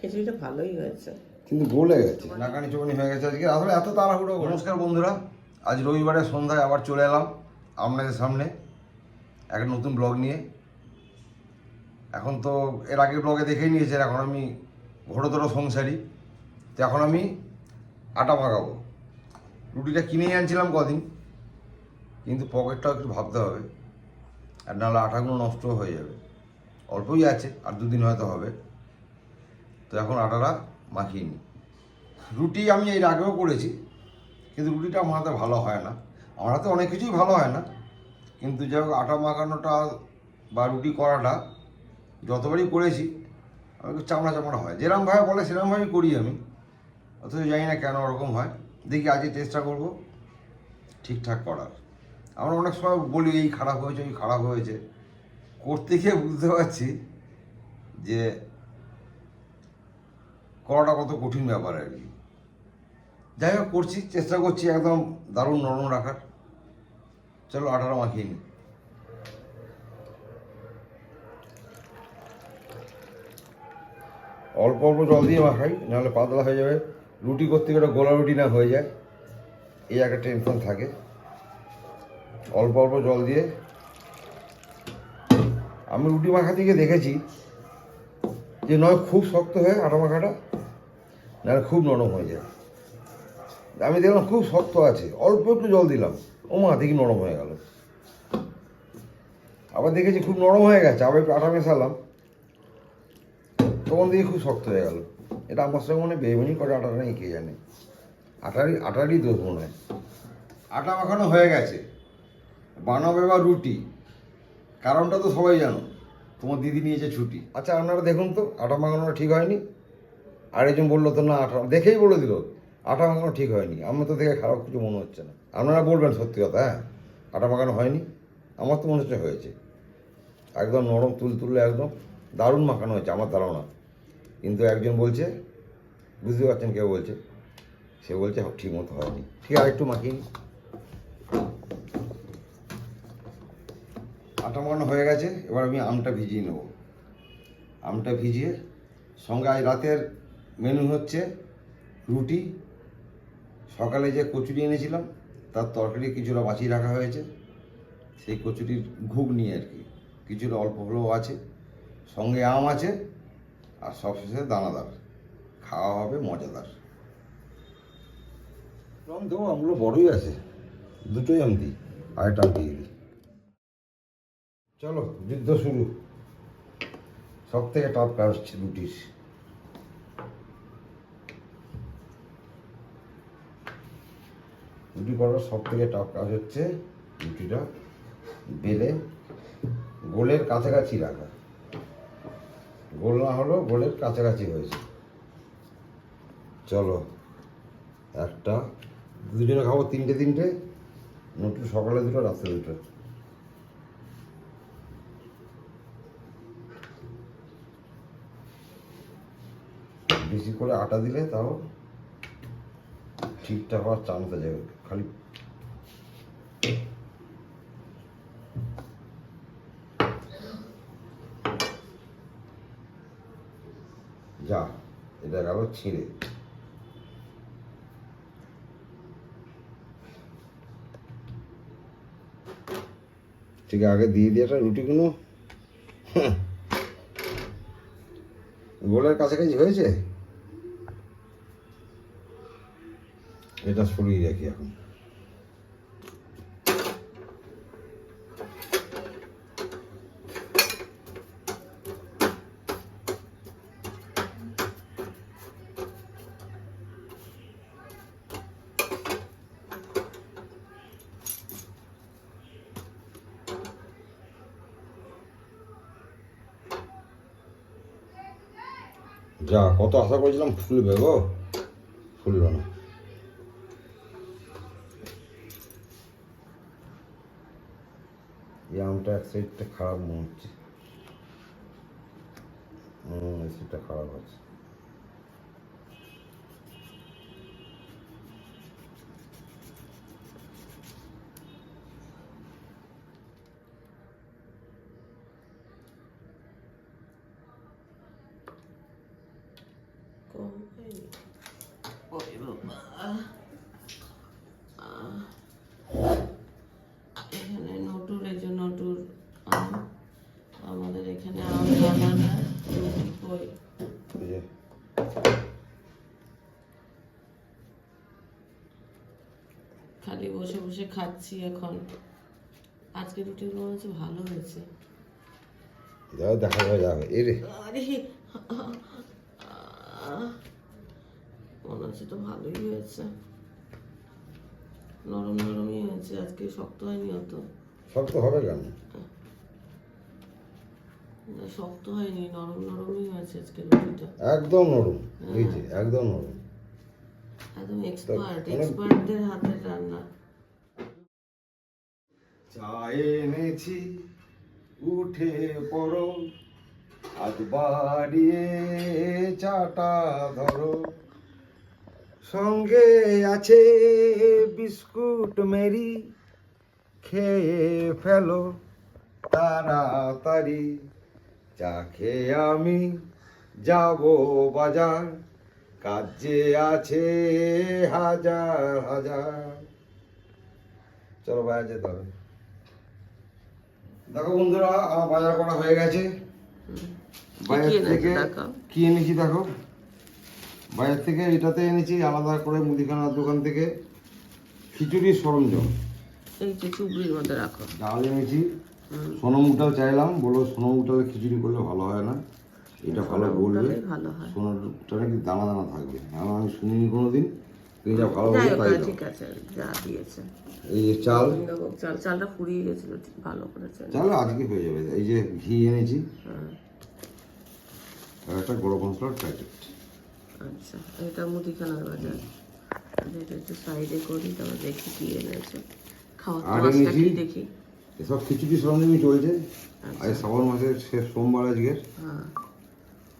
খিচুড়িটা ভালোই হয়েছে। কিন্তু গলে গেছে। নাকানি চোখানি হয়ে গেছে আজকে। আসলে এত তাড়াহুড়ো করে- নমস্কার বন্ধুরা আজ রবিবারের সন্ধ্যায় আবার চলে এলাম আপনাদের সামনে একটা নতুন ব্লগ নিয়ে। এখন তো এর আগের ব্লগে দেখেই নিয়েছেন এখন আমি ঘোরতর সংসারী। তো এখন আমি আটা পাকাবো রুটিটা কিনেই আনছিলাম কদিন কিন্তু পকেটটাও একটু ভাবতে হবে। আর নাহলে আটাগুলো নষ্ট হয়ে যাবে। অল্পই আছে আর দুদিন হয়তো হবে। তো এখন আটাটা মাখিয়ে নিই। রুটি আমি এর আগেও করেছি, কিন্তু রুটিটা আমার হাতে ভালো হয় না। আমার হাতে অনেক কিছুই ভালো হয় না, কিন্তু যাই হোক আটা মাখানোটা বা রুটি করাটা যতবারই করেছি, আমার একটু চামড়া চামড়া হয়। যেরমভাবে বলে সেরমভাবেই করি আমি, অথচ জানি না কেন ওরকম হয়। দেখি আজকে চেষ্টা করব, ঠিকঠাক করার। আমরা অনেক সময় বলি, এই খারাপ হয়েছে, ওই খারাপ হয়েছে। করতে গিয়ে বুঝতে পারছি যে করাটা কত কঠিন ব্যাপার আর কি। যাই হোক, করছি, চেষ্টা করছি একদম দারুণ নরম রাখার। চলো আটাটা মাখিয়ে নিই। অল্প অল্প জল দিয়ে মাখাই, নাহলে পাতলা হয়ে যাবে। রুটি করতে গেলে গোলা রুটি না হয়ে যায়। এই একটা টেনশন থাকে। অল্প অল্প জল দিয়ে। আমি রুটি মাখাতে গিয়ে দেখেছি যে নয়, খুব শক্ত হয়ে আটা মাখাটা নাহলে খুব নরম হয়ে যায়। আমি দেখলাম খুব শক্ত আছে। অল্প একটু জল দিলাম। ও মা দেখি নরম হয়ে গেল। আবার দেখেছি খুব নরম হয়ে গেছে। আবার একটু আটা মেশালাম। তখন দেখি খুব শক্ত হয়ে গেল। এটা আমার সঙ্গে মনে বেগুনি করে আটাটা নেই, কে জানে। আটারই আটারই দোষ মনে হয়। আটা মাখানো হয়ে গেছে। বানাবে বা রুটি। কারণটা তো সবাই জানো। তোমার দিদি নিয়েছে ছুটি। আচ্ছা আপনারা দেখুন তো, আটা মাখানোটা ঠিক হয়নি? আরেকজন বলল তো না আঠা দেখেই বলে দিল আটা মাখানো ঠিক হয়নি। আমার তো দেখে খারাপ কিছু মনে হচ্ছে না। আপনারা বলবেন সত্যি কথা হ্যাঁ আটা মাখানো হয়নি? আমার তো মনে হচ্ছে হয়েছে। একদম নরম তুল তুললে একদম দারুণ মাখানো হয়েছে, আমার ধারণা। কিন্তু একজন বলছে, বুঝতে পারছেন কেউ বলছে, সে বলছে ঠিক মতো হয়নি। ঠিক আর একটু মাখিয়ে নিই। আটা মাখানো হয়ে গেছে, এবার আমি আমটা ভিজিয়ে নেব। আমটা ভিজিয়ে সঙ্গে আজ রাতের মেনু হচ্ছে রুটি, সকালে যে কচুরি এনেছিলাম, তার তরকারি কিছুটা বাঁচিয়ে রাখা হয়েছে। সেই কচুরির ঘুগনি আর কি, কিছুটা অল্প হলেও আছে, সঙ্গে আম আছে, আর সবশেষে দানাদার। খাওয়া হবে মজাদার। আম দেবো আমগুলো বড়ই আছে, দুটোই আম দিই, আরেকটা আম দিয়ে দিই। চলো, যুদ্ধ শুরু। সব থেকে টপ কাজ হচ্ছে রুটির। রুটি করার সব থেকে টপ কাজ হচ্ছে রুটিটা বেলে গোলের কাছাকাছি রাখা। গোল না হলেও গোলের কাছাকাছি হয়েছে। চলো, একটা দুজনে খাব তিনটে তিনটে। নটু সকালে দুটো, রাত্রে দুটো। বেশি করে আটা দিলে তাও ঠিকঠাক হওয়ার চান্স আছে খালি। যা, এটা গেল ছিঁড়ে। ঠিক আগে দিয়ে দিয়ে একটা রুটিগুলো হ্যাঁ। গোলের কাছাকাছি হয়েছে? এটা সরিয়ে রাখি এখন। যা কত আশা করেছিলাম ফুলবে গো? ফুলল না। এই আমটা এক সাইডটা খারাপ মনে হচ্ছে হুম এই সাইডটা খারাপ আছে হয়নি ওরে বাবা আহ, এখানে নটুর এই যে নটুর আম আমাদের এখানে আম বাগান রুটি কই এই যে খালি বসে বসে খাচ্ছি এখন। আজকে রুটিগুলো হচ্ছে ভালো হয়েছে। দেখা যাবে যাবে। এই রে। আরে মনে হচ্ছে তো ভালোই হয়েছে। নরম নরমই হয়েছে আজকে শক্ত হয়নি অত। সব তো হবে কেন? শক্ত হয়নি নরম নরমই হয়েছে আজকে রুটিটা। একদম নরম এই যে একদম নরম। একদম এক্সপার্ট এক্সপার্টদের হাতের রান্না। চা এনেছি, উঠে পড়ো। আজ বাড়িয়ে চাটা ধরো। সঙ্গে আছে বিস্কুট মেরি, খেয়ে ফেলো তাড়াতাড়ি। চা খেয়ে আমি যাব বাজার, কাজে আছে হাজার হাজার। চলো বাইরে যেতে হবে। দেখো বন্ধুরা আমার বাজার করা হয়ে গেছে। বাজার থেকে? কি এনেছি দেখো? বাজার থেকে এটাতে এনেছি আলাদা করে মুদিখানার দোকান থেকে খিচুড়ির সরঞ্জাম। এই যে চুবড়ির মধ্যে রাখো। ডাল এনেছি। ডাল চাইলাম বলো সোনমুগ ডালে খিচুড়ি করলে ভালো হয় না। এটা ভালো বলবে। হয়। সোনাটা নাকি দানা দানা থাকবে। আমি শুনিনি কোনোদিন। তুমি যা ভালো বলবে তাই হ্যাঁ, ঠিক আছে যা দিয়েছে। এই যে চাল? চাল। চালটা ফুরিয়ে গেছিল ভালো করেছে চাল। আজকে হয়ে যাবে। এই যে ঘি এনেছি। হ্যাঁ। আর একটা গরম মশলার প্যাকেট আচ্ছা এটা মুদিখানার বাজার। এটা একটু সাইডে করি তারপর দেখি কি এনেছে। কি দেখি। এসব খিচুড়ি সরঞ্জামই চলছে। আচ্ছা। আজ শ্রাবণ মাসের শেষ সোমবার আজকে। হ্যাঁ।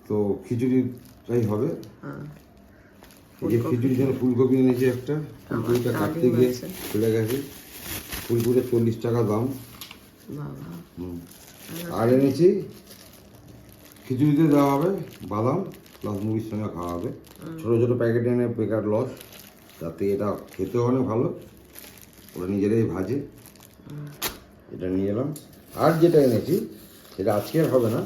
তো খিচুড়িটাই হবে। হ্যাঁ। যে খিচুড়ির জন্য ফুলকপি এনেছি একটা ফুলকপিটা আমার কাটতে গিয়ে চলে গেছে। ফুলকপিটা চল্লিশ টাকা দাম। আর এনেছি খিচুড়িতে দেওয়া হবে বাদাম প্লাস মুড়ির সঙ্গে খাওয়া হবে। ছোটো ছোটো প্যাকেট এনে বেকার লস যাতে এটা খেতেও অনেক ভালো। ওরা নিজেরাই ভাজে। এটা নিয়ে এলাম। আর যেটা এনেছি সেটা আজকে আর হবে না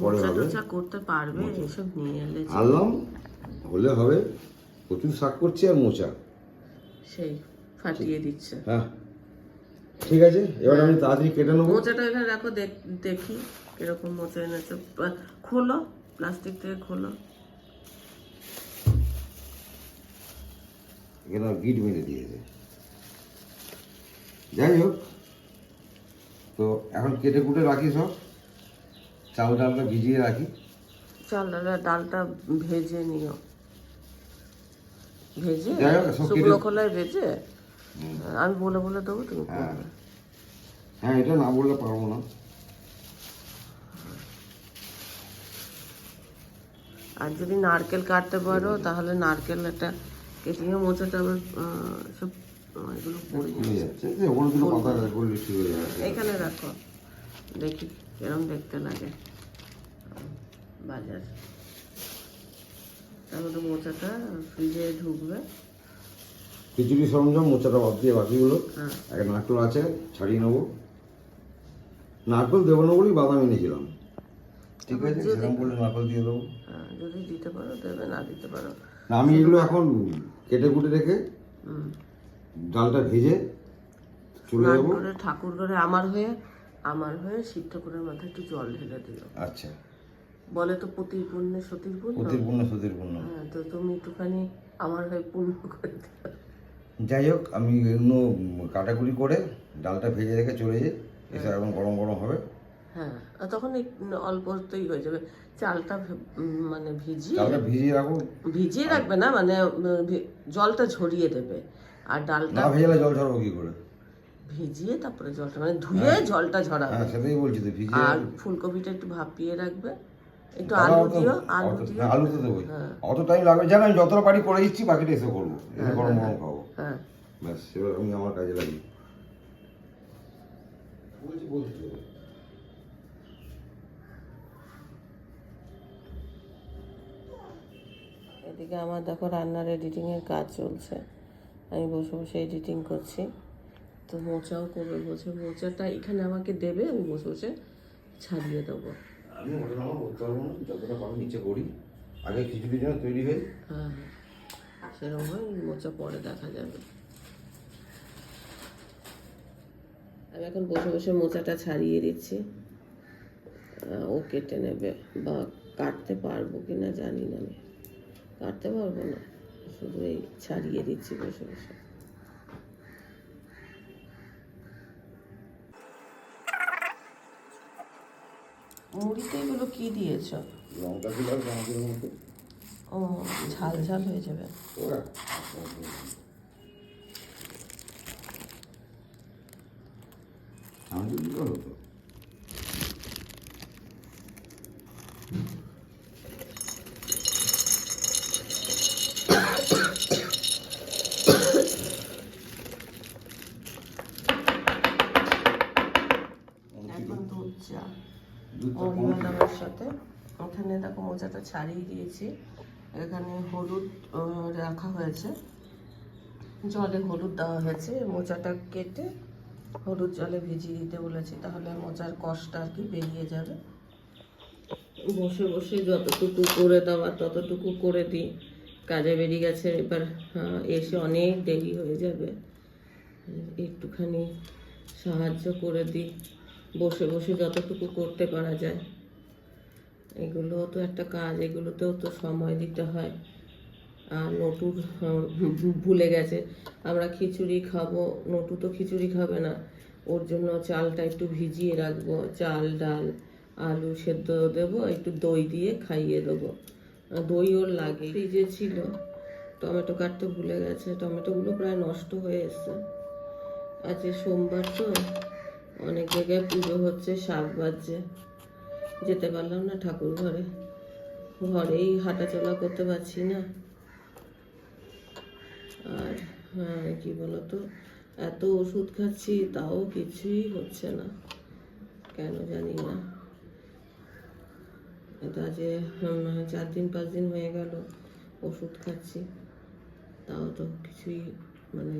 পরে হবে। করতে পারবে এসব নিয়ে এলে আনলাম হলে হবে প্রচুর শাক করছি আর মোচা। সেই ফাটিয়ে দিচ্ছে। হ্যাঁ। ঠিক আছে এবার আমি তাড়াতাড়ি কেটে নেব। মোচাটা এখানে রাখো দেখ- কীরকম মোচা এনেছো। খোলো প্লাস্টিক থেকে খোলো। এখানে গিট মেরে দিয়েছে। যাই হোক তো এখন কেটে কুটে রাখি সব। চাল ডালটা ভিজিয়ে রাখি। চালটা ডালটা ভেজে নিও। ভেজে শুকনো খোলায় ভেজে আমি বলে বলে দেবো তুমি হ্যাঁ। করবে। হ্যাঁ এটা না বললে পারব না। আর যদি নারকেল কাটতে পারো তাহলে নারকেল একটা কেটে মোচাটা আবার সব এগুলো পড়ে যাচ্ছে। এখানে রাখো। দেখি এরকম দেখতে লাগে। বাজার। তারপরে মোচাটা ফ্রিজে ঢুকবে। খিচুড়ি সরঞ্জাম মোচাটা বাদ দিয়ে বাকিগুলো হ্যাঁ। একটা নারকেল আছে ছাড়িয়ে নেব। নারকেল দেবো না বলেই বাদাম এনেছিলাম। ঠিক আছে সেরকম বললে নারকেল দিয়ে দেবো। হ্যাঁ যদি দিতে পারো দেবে না দিতে পারো। না আমি এগুলো এখন কেটে কুটে রেখে ডালটা ভেজে চলে যাব ঠাকুর ঘরে আমার হয়ে আমার হয়ে শিব ঠাকুরের মাথায় একটু জল ঢেলে দিও আচ্ছা। বলে তো পতির পুণ্যে সতীর পুণ্য অতির পূর্ণ সতীর পূর্ণ হ্যাঁ তো তুমি একটুখানি আমার হয়ে পুণ্য করে দিও। যাই হোক আমি এগুলো কাটাকুটি করে ডালটা ভেজে রেখে চলে যাই। এসে এখন গরম গরম হবে। হ্যাঁ তখন অল্পতেই হয়ে যাবে। চালটা মানে ভিজিয়ে ডালটা ভিজিয়ে রাখো। ভিজিয়ে রাখবে না মানে জলটা ঝরিয়ে দেবে। আর ডালটা না ভেজালে জল ঝরাবো কি করে? ভিজিয়ে তারপরে জলটা মানে ধুয়ে জলটা ঝরাবে। হ্যাঁ সেটাই বলছি তো ভিজিয়ে আর ফুলকপিটা একটু ভাপিয়ে রাখবে। একটু আলু দিও আলু দিও। আলু তো দেবোই। অত টাইম লাগবে। জানো আমি যতটা পারি করে দিচ্ছি বাকিটা এসে করব। এসে গরম গরম খাব। হ্যাঁ। ব্যাস এবার আমি আমার কাজে লাগি বলছি বলছি। তো। এদিকে আমার দেখো রান্নার এডিটিংয়ের কাজ চলছে। আমি বসে বসে এডিটিং করছি। তো মোচাও করবে বলছে। মোচাটা এখানে আমাকে দেবে আমি বসে বসে ছাড়িয়ে দেবো। আমি ওটা আমার যতটা পারব নিচে করি আগে খিচুড়ির জন্য তৈরি হই হ্যাঁ হ্যাঁ। সেরকম হয় মোচা পরে দেখা যাবে। আমি এখন বসে বসে মোচাটা ছাড়িয়ে দিচ্ছি। ও কেটে নেবে বা কাটতে পারব কি না জানি না আমি। কাটতে পারব না। শুধু এই ছাড়িয়ে দিচ্ছি বসে বসে। মুড়িতে এগুলো কি দিয়েছ? লঙ্কা দিলে আমাদের মতো। ও ঝাল ঝাল হয়ে যাবে। আমাদের হতো এখন দুধ চা দুধটা কম অরিমালামের সাথে এখানে দেখো ছাড়িয়ে দিয়েছি। এখানে হলুদ রাখা হয়েছে। জলে হলুদ দেওয়া হয়েছে। মোচাটা কেটে হলুদ জলে ভিজিয়ে দিতে বলেছি, তাহলে মোচার কষটা আর কি বেরিয়ে যাবে। বসে বসে যতটুকু করে দেওয়া, ততটুকু করে দিই। কাজে বেরিয়ে গেছে, এবার এসে অনেক দেরি হয়ে যাবে। একটুখানি সাহায্য করে দিই। বসে বসে যতটুকু করতে পারা যায়। এগুলো তো একটা কাজ, এগুলোতেও তো সময় দিতে হয়। আর নটুর ভুলে গেছে, আমরা খিচুড়ি খাব, নটু তো খিচুড়ি খাবে না। ওর জন্য চালটা একটু ভিজিয়ে রাখব, চাল, ডাল, আলু সেদ্ধ দেবো, একটু দই দিয়ে খাইয়ে দেবো। দই ওর লাগে। ফ্রিজে ছিল টমেটো কাটতে ভুলে গেছে, টমেটোগুলো প্রায় নষ্ট হয়ে এসছে। আজকে সোমবার তো অনেক জায়গায় পুজো হচ্ছে শাক বাজছে। যেতে পারলাম না ঠাকুর ঘরে। ঘরেই হাঁটাচলা করতে পারছি না। আর হ্যাঁ কি বলতো? এত ওষুধ খাচ্ছি, তাও কিছুই হচ্ছে না। কেন জানি না। এটা যে চার দিন, পাঁচ দিন হয়ে গেল ওষুধ খাচ্ছি, তাও তো কিছুই মানে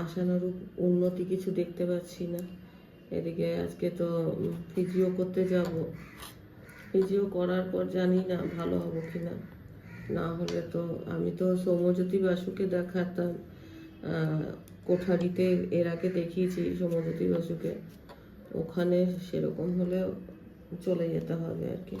আশানুরূপ উন্নতি কিছু দেখতে পাচ্ছি না। এদিকে আজকে তো ফিজিও করতে যাব। ফিজিও করার পর জানি না ভালো হব কি না না হলে তো আমি তো সৌম্যজ্যোতি বাসুকে দেখাতাম। কোঠারিতে এর আগে দেখিয়েছি সৌম্যজ্যোতি বাসুকে। ওখানে সেরকম হলেও চলে যেতে হবে আর কি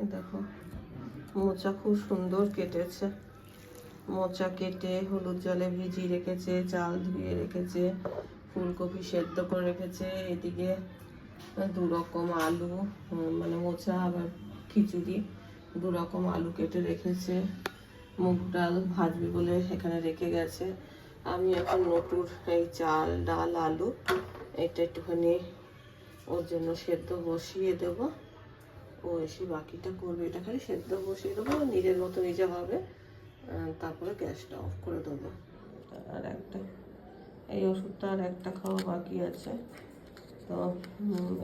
এই দেখো মোচা খুব সুন্দর কেটেছে। মোচা কেটে হলুদ জলে ভিজিয়ে রেখেছে, চাল ধুয়ে রেখেছে, ফুলকপি সেদ্ধ করে রেখেছে। এদিকে দু রকম আলু মানে মোচা আবার খিচুড়ি দু রকম আলু কেটে রেখেছে। মুগ ডাল ভাজবে বলে এখানে রেখে গেছে। আমি এখন নটুর এই চাল, ডাল, আলু, এটা একটুখানি ওর জন্য সেদ্ধ বসিয়ে দেবো। ও এসে বাকিটা করবে এটা খালি সেদ্ধ বসিয়ে দেবো নিজের মতো নিজে হবে। তারপরে গ্যাসটা অফ করে দেবো। আর একটা এই ওষুধটা আর একটা খাওয়া বাকি আছে। তো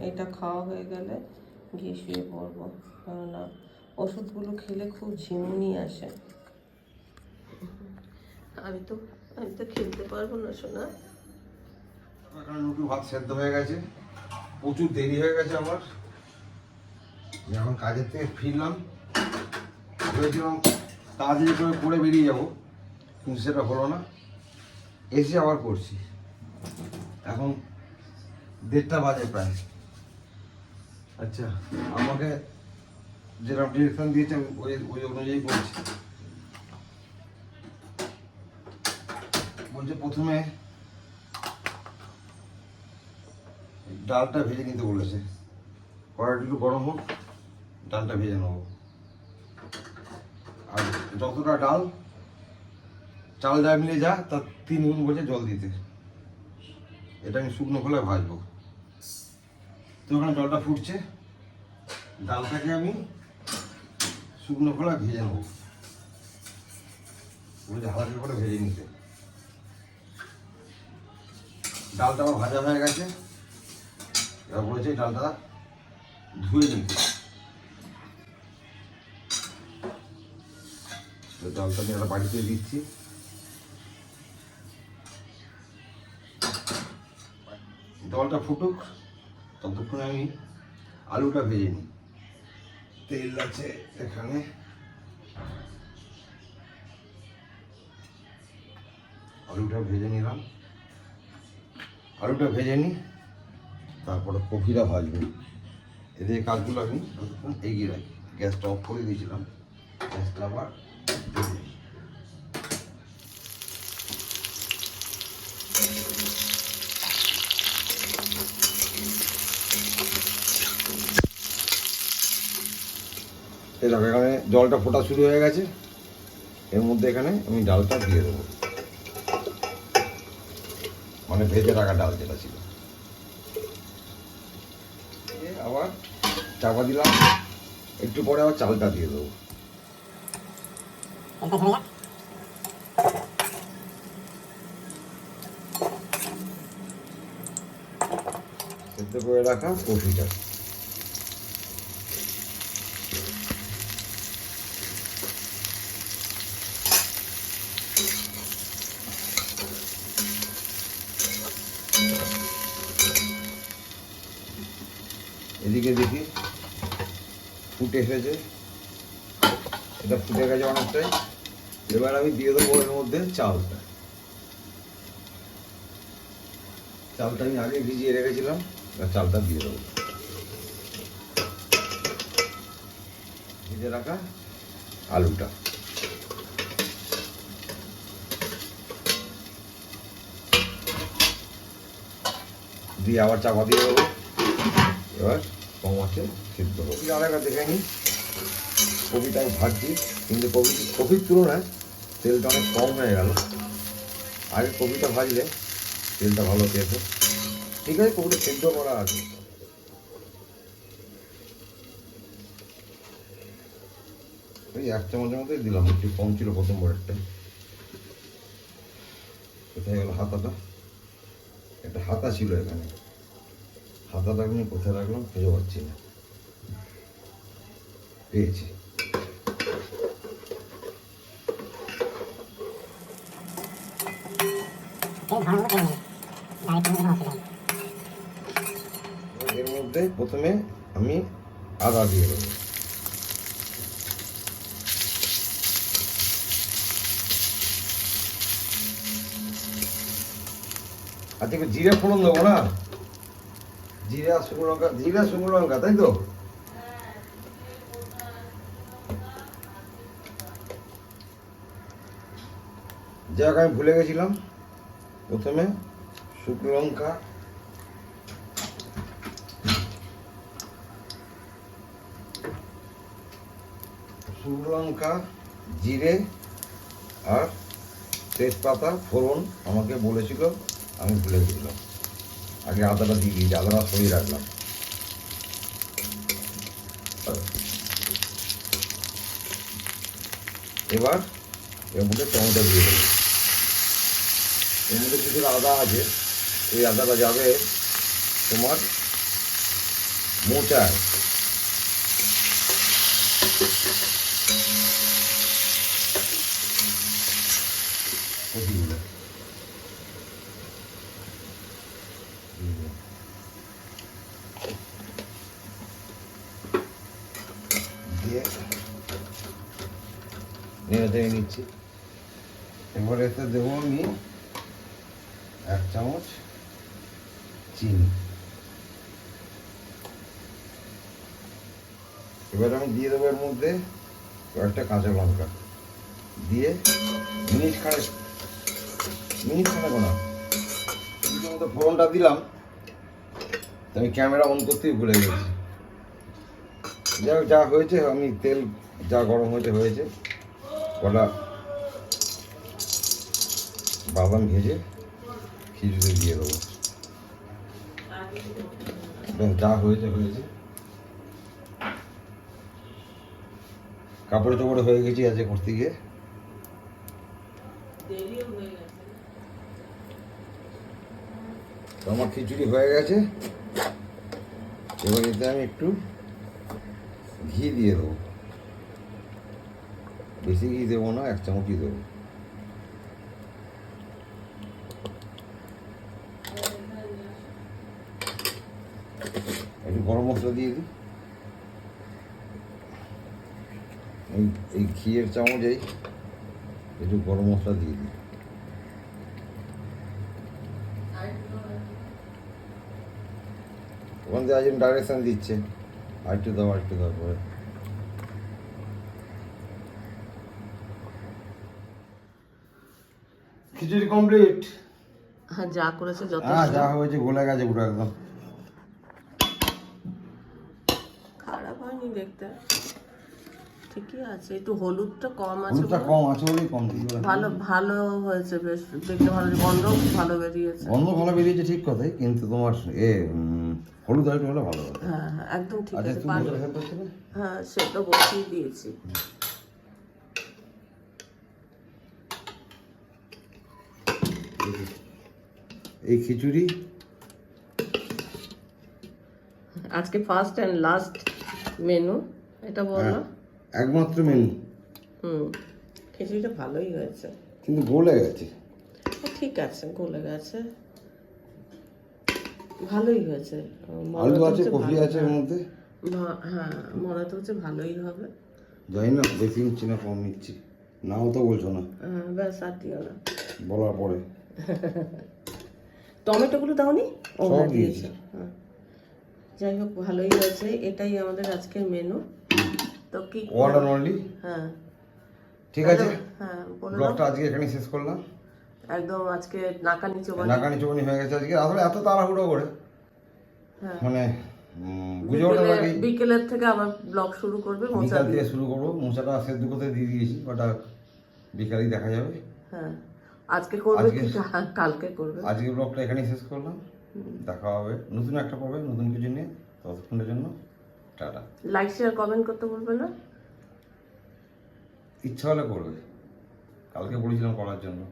এটা খাওয়া হয়ে গেলে গিয়ে শুয়ে পড়ব। কেননা ওষুধগুলো খেলে খুব ঝিমুনি আসে। আমি তো আমি তো খেলতে পারব না শোনা রুটি ভাত সেদ্ধ হয়ে গেছে। প্রচুর দেরি হয়ে গেছে আমার। যখন কাজের থেকে ফিরলাম, ভেবেছিলাম তাড়াতাড়ি করে করে বেরিয়ে যাব, কিন্তু সেটা হলো না। এসে আবার করছি এখন দেড়টা বাজে প্রায়। আচ্ছা আমাকে যেরকম ডিরেকশন দিয়েছে, আমি ওই ওই অনুযায়ী করছি বলছে প্রথমে ডালটা ভেজে নিতে বলেছে। কড়াইটা একটু গরম হোক। ডালটা ভেজে নেব। আর যতটা ডাল, চাল যা মিলে যা, তার তিন গুণ বলছে জল দিতে। এটা আমি শুকনো খোলায় ভাজবো। তো ওখানে জলটা ফুটছে। ডালটাকে আমি শুকনো খোলায় ভেজে নেব। বলছে হালকা করে ভেজে নিতে। ডালটা আমার ভাজা হয়ে গেছে। এবার বলেছে ডালটা ধুয়ে নিতে। তো ডালটা আমি একটা বাড়িতে দিচ্ছি। জলটা ফুটুক, ততক্ষণে আমি আলুটা ভেজে নিই। তেল আছে এখানে। আলুটা ভেজে নিলাম। আলুটা ভেজে নিই, তারপরে কফিটা ভাজবো। এদের কাজগুলো আমি এগিয়ে রাখি। গ্যাসটা অফ করে দিয়েছিলাম। গ্যাসটা আবার এই দেখো, এখানে জলটা ফোটা শুরু হয়ে গেছে। এর মধ্যে এখানে আমি ডালটা দিয়ে দেবো। মানে ভেজে রাখা ডাল যেটা ছিল। আবার চাপা দিলাম। একটু পরে আবার চালটা দিয়ে দেবো। সেদ্ধ করে রাখা কফিটা। এদিকে দেখি ফুটে এসেছে। এটা ফুটে গেছে অনেকটাই। এবার আমি দিয়ে দেবো এর মধ্যে চালটা। চালটা আমি আগে ভিজিয়ে রেখেছিলাম, এবার চালটা দিয়ে দেবো। ভিজে রাখা আলুটা। দিয়ে আবার চাপা দিয়ে দেবো। এবার কম আছে সিদ্ধ হবে আলাদা দেখে নিই কপিটা আমি ভাজছি কিন্তু কপি কপির তুলনায় তেলটা অনেক কম হয়ে গেল। আগে কপিটা ভাজলে তেলটা ভালো খেয়েছে ঠিক আছে কপিটা সিদ্ধ করা আছে। ওই এক চামচের মধ্যেই দিলাম, একটু কম ছিল প্রথম বরেরটা কোথায় গেল হাতাটা? একটা হাতা ছিল এখানে। হাতাটা আমি কোথায় রাখলাম খুঁজে পাচ্ছি না। পেয়েছি। এর মধ্যে প্রথমে আমি আদা দিয়ে দেবো। আচ্ছা জিরে ফোড়ন দেবো না? জিরে শুকনো লঙ্কা, জিরে শুকনো লঙ্কা, তাই তো? যাক, আমি ভুলে গেছিলাম। প্রথমে শুকনো লঙ্কা। শুকনো লঙ্কা, জিরে আর তেজপাতা, ফোড়ন আমাকে বলেছিল, আমি ভুলে গেছিলাম। আগে আদাটা দিয়ে দিয়েছি আদাটা সরিয়ে রাখলাম এবার এর মধ্যে টমেটো দিয়ে দেবো এর মধ্যে কিছু আদা আছে এই আদাটা যাবে তোমার মোচায় কপিগুলো দিয়ে নেড়ে চেড়ে নিচ্ছি এতে দেবো আমি এক চামচ চিনি। এবার আমি দিয়ে দেবো এর মধ্যে কয়েকটা কাঁচা লঙ্কা। দিয়ে মিনিট খানেক মিনিট খানেক না কিছুর মতো ফোড়নটা দিলাম আমি ক্যামেরা অন করতেই ভুলে গেছি। যাই যা হয়েছে, আমি তেল যা গরম হয়েছে হয়েছে, কটা বাদাম ভেজে খিচুড়ি দিয়ে দেবো। যা হয়েছে হয়েছে। কাপড় চোপড়ে হয়ে গেছি আজকে করতে গিয়ে আমার খিচুড়ি হয়ে গেছে। এবার এতে আমি একটু ঘি দিয়ে দেবো। বেশি ঘি দেবো না, এক চামচই দেবো একটু গরম মশলা দিয়ে দিই। এই এই ঘিয়ের চামচেই একটু গরম মশলা দিয়ে দিই। ওখান থেকে আজ ডাইরেকশন দিচ্ছে আরেকটু দাও আরেকটু দাও করে। খিচুড়ি কমপ্লিট হ্যাঁ যা করেছে হ্যাঁ যা হয়েছে গলে গেছে পুরো একদম। হয়নি দেখতে। ঠিকই আছে একটু হলুদটা কম আছে হলুদটা কম আছে বলেই কম দিই ভালো ভালো হয়েছে বেশ দেখতে ভালো গন্ধও খুব ভালো বেরিয়েছে। গন্ধ ভালো বেরিয়েছে ঠিক কথাই কিন্তু তোমার এ হলুদ আরেকটু হলে ভালো হবে। হ্যাঁ হ্যাঁ একদম ঠিক আচ্ছা আছে? হ্যাঁ সেটা বসিয়ে দিয়েছি। এই খিচুড়ি? আজকে ফার্স্ট অ্যান্ড লাস্ট মেনু এটা বলো হ্যাঁ, একমাত্র মেনু। হুম খিচুড়িটা ভালোই হয়েছে। কিন্তু গলে গেছে। ঠিক আছে গলে গেছে। ভালোই হয়েছে। আলু আছে কফি আছে এর মধ্যে? হ্যাঁ মনে তো হচ্ছে ভালোই হবে। জানি না বেশি নিচ্ছি না কম নিচ্ছি। নাও তো বলছো না। হ্যাঁ, ব্যাস আর দিও না। বলার পরে। টমেটোগুলো দাওনি? ও হ্যাঁ। দিয়েছে। হ্যাঁ। যাই হোক ভালোই হয়েছে। এটাই আমাদের আজকের মেনু তো কি ওয়ান অ্যান্ড অনলি হ্যাঁ। ঠিক আছে। হ্যাঁ ব্লগটা আজকে এখানে শেষ করলাম। একদম আজকে নাকা নিচে নাকানি চোখানি হয়ে গেছে আজকে। আসলে এত তাড়াহুড়ো করে। হ্যাঁ। মানে বুঝে ওঠার বিকেলে- বিকেলের থেকে আবার ব্লগ শুরু করবে মোচা দিয়ে। শুরু করব। মোচাটা সেদ্ধ করতে দিয়ে দিয়েছি ওটা বিকালেই দেখা যাবে। হ্যাঁ। আজকে করবে কালকে করবে। আজকের ব্লগটা এখানেই শেষ করলাম। দেখা হবে। নতুন একটা পাবে নতুন কিছু নিয়ে। ততক্ষণের জন্য টাটা। লাইক শেয়ার কমেন্ট করতে বলবে না। ইচ্ছা হলে করবে। কালকে বলেছিলাম করার জন্য।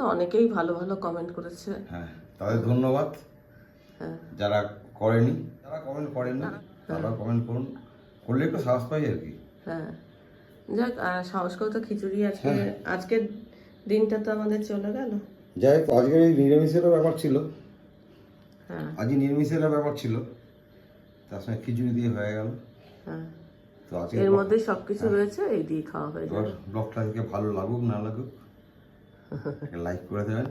অনেকেই ভালো ভালো কমেন্ট করেছে। হ্যাঁ তাদের ধন্যবাদ। হ্যাঁ। যারা করেনি যারা কমেন্ট করেনি তারা কমেন্ট করুন। করলে একটু সাহস পাই আর কি। হ্যাঁ। যাক সাহস করে তো খিচুড়ি আজকে হ্যাঁ। আজকের দিনটা তো আমাদের চলে গেল। যাই হোক আজকে নিরামিষেরও ব্যাপার ছিল। হ্যাঁ। আজকে নিরামিষেরও ব্যাপার ছিল। তার সঙ্গে খিচুড়ি দিয়ে হয়ে গেল। হ্যাঁ। তো আজকে এর মধ্যে সবকিছু রয়েছে এই দিয়ে খাওয়া হয়ে যাবে। ব্লগটা আজকে ভালো লাগুক না লাগুক লাইক করে দেবেন।